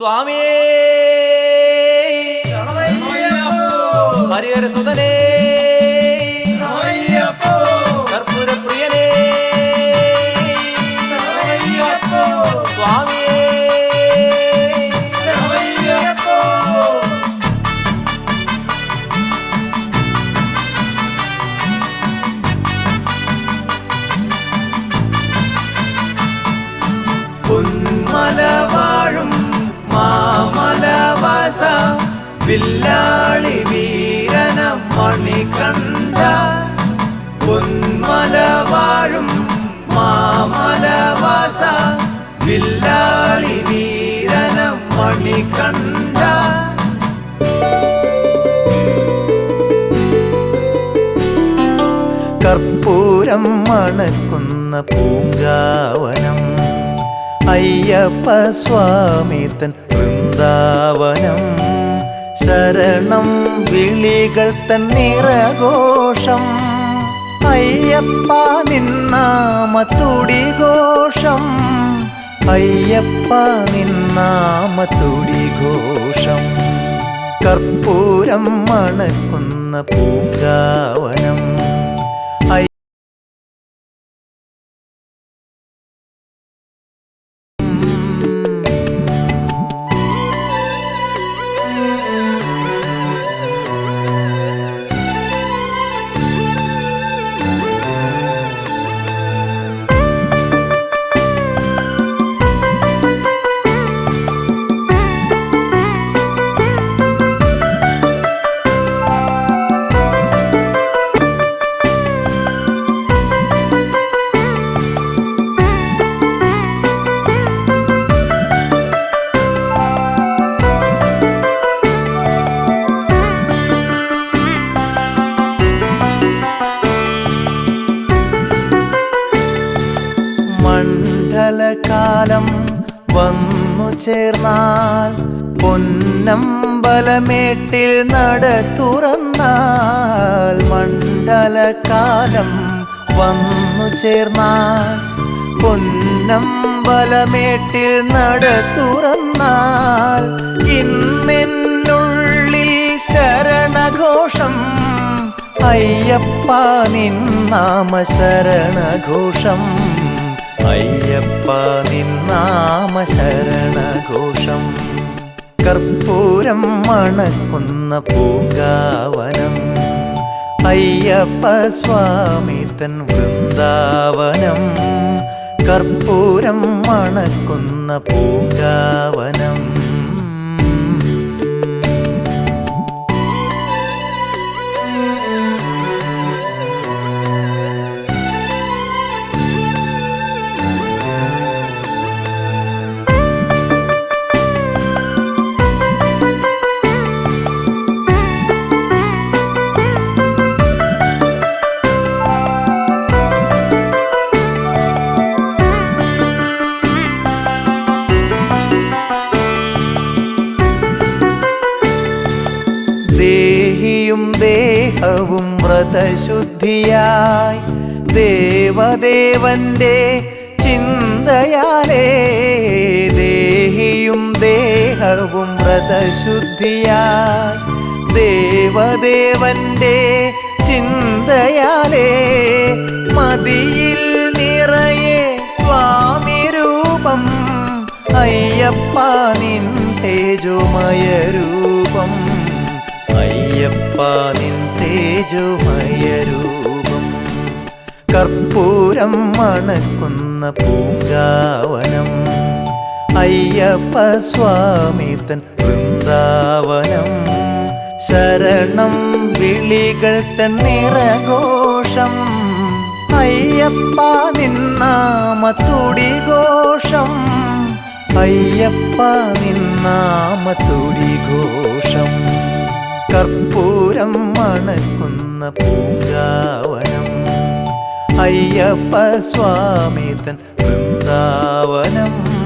స్వామి! హరిహర సుధనే! മാമലവാസ വില്ലാളി വീരന മണികണ്ഠ പൊന്മലവാഴും മാമലവാസ വില്ലാളി വീരന മണികണ്ഠ കർപ്പൂരം മണക്കുന്ന പൂങ്കാവനം അയ്യപ്പ സ്വാമി തൻ വൃന്ദാവനം. ശരണം വിളികൾ തൻ നിറഘോഷം. അയ്യപ്പ നിന്നാമ തുടിഘോഷം അയ്യപ്പ നിന്നാമ തുടിഘോഷം കർപ്പൂരം മണക്കുന്ന പൂങ്കാവനം. വന്നു ചേർന്നാൽ പൊന്നമ്പലമേട്ടിൽ നട തുറന്നാൽ മണ്ഡലകാലം വന്നു ചേർന്നാൽ പൊന്നമ്പലമേട്ടിൽ നട തുറന്നാൽ ഇന്നെന്നുള്ളിൽ ശരണഘോഷം അയ്യപ്പ നിന്നാമ ശരണഘോഷം അയ്യപ്പ നിന്നാമ കർപ്പൂരം മണക്കുന്ന പൂങ്കാവനം. അയ്യപ്പ സ്വാമി തൻ വൃന്ദാവനം. കർപ്പൂരം മണക്കുന്ന പൂങ്കാവനം. ദേഹിയും ദേഹവും വ്രതശുദ്ധിയായി ദേവദേവന്റെ ചിന്തയാലേ ദേഹിയും ദേഹവും വ്രതശുദ്ധിയായി ദേവദേവന്റെ ചിന്തയാലേ മതിയിൽ നിറയെ സ്വാമി രൂപം അയ്യപ്പ നിൻ തേജോമയ രൂപം അയ്യപ്പ നിൻ തേജോമയ രൂപം. കർപ്പൂരം മണക്കുന്ന പൂങ്കാവനം. അയ്യപ്പ സ്വാമി തൻ വൃന്ദാവനം. ശരണം വിളികൾ തൻ നിറഘോഷം. അയ്യപ്പ നിന്നാമ തുടിഘോഷം അയ്യപ്പ നിന്നാമ തുടിഘോഷം കർപ്പൂരം മണക്കുന്ന പൂങ്കാവനം. അയ്യപ്പ സ്വാമി തൻ വൃന്ദാവനം.